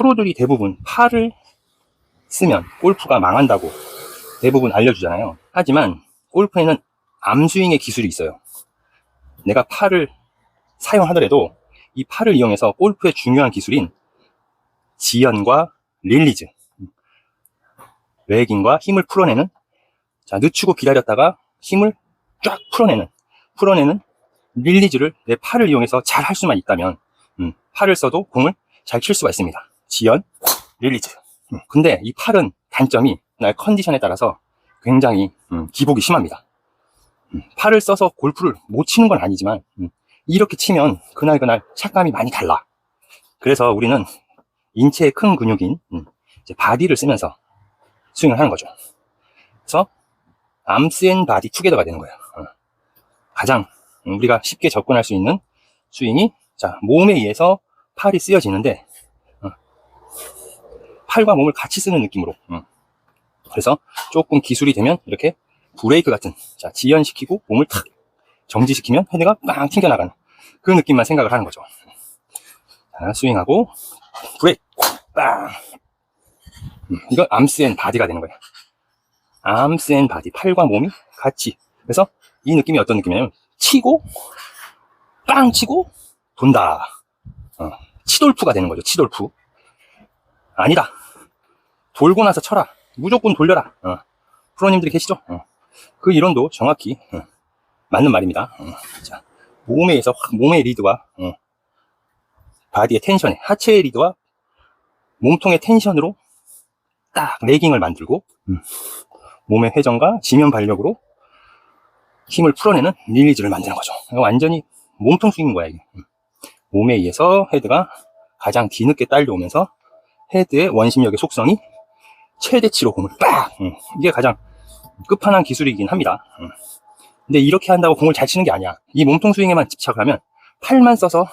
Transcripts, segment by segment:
프로들이 대부분 팔을 쓰면 골프가 망한다고 대부분 알려주잖아요. 하지만 골프에는 암스윙의 기술이 있어요. 내가 팔을 사용하더라도 이 팔을 이용해서 골프의 중요한 기술인 지연과 릴리즈, 외긴과 힘을 풀어내는 자 늦추고 기다렸다가 힘을 쫙 풀어내는 풀어내는 릴리즈를 내 팔을 이용해서 잘 할 수만 있다면 음, 팔을 써도 공을 잘 칠 수가 있습니다. 지연, 릴리즈. 음, 근데 이 팔은 단점이 날 컨디션에 따라서 굉장히 음, 기복이 심합니다. 음, 팔을 써서 골프를 못 치는 건 아니지만 음, 이렇게 치면 그날 그날 샷감이 많이 달라. 그래서 우리는 인체의 큰 근육인 바디를 쓰면서 스윙을 하는 거죠. 그래서 암스 앤 바디 투게더가 되는 거예요. 어. 가장 음, 우리가 쉽게 접근할 수 있는 스윙이 자 몸에 의해서 팔이 쓰여지는데 어, 팔과 몸을 같이 쓰는 느낌으로 음. 그래서 조금 기술이 되면 이렇게 브레이크 같은 자 지연시키고 몸을 탁 정지시키면 헤드가 빵 튕겨나가는 그 느낌만 생각을 하는 거죠. 자, 스윙하고 브레이크 빵 음, 이거 암스 앤 바디가 되는 거예요. 암스 앤 바디 팔과 몸이 같이 그래서 이 느낌이 어떤 느낌이냐면 치고 빵 치고 돈다 어, 치돌프가 되는 거죠 치돌프 아니다. 돌고 나서 쳐라. 무조건 돌려라. 어, 프로님들이 계시죠? 어, 그 이론도 정확히 어, 맞는 말입니다. 어, 자, 몸에 의해서 확 몸의 리드와 어, 바디의 텐션에 하체의 리드와 몸통의 텐션으로 딱 레깅을 만들고 음, 몸의 회전과 지면 발력으로 힘을 풀어내는 릴리즈를 만드는 거죠. 완전히 몸통 스윙인 거야, 이게. 음. 몸에 의해서 헤드가 가장 뒤늦게 딸려오면서 헤드의 원심력의 속성이 최대치로 공을 빡! 음. 이게 가장 끝판왕 기술이긴 합니다. 음. 근데 이렇게 한다고 공을 잘 치는 게 아니야. 이 몸통 스윙에만 집착하면 팔만 써서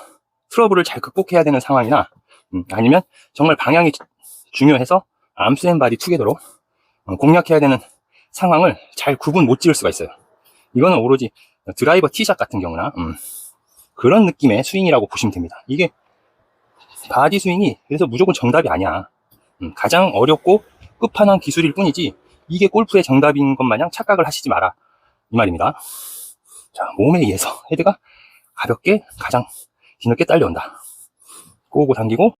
트러블을 잘 극복해야 되는 상황이나 음, 아니면 정말 방향이 중요해서 암스 앤 바디 투게더로 어, 공략해야 되는 상황을 잘 구분 못 지을 수가 있어요. 이거는 오로지 드라이버 티샷 같은 경우나 음, 그런 느낌의 스윙이라고 보시면 됩니다. 이게 바디 스윙이 그래서 무조건 정답이 아니야. 음, 가장 어렵고 끝판왕 기술일 뿐이지 이게 골프의 정답인 것 마냥 착각을 하시지 마라 이 말입니다. 자 몸에 의해서 헤드가 가볍게 가장 뒤늦게 딸려온다. 꼬고 당기고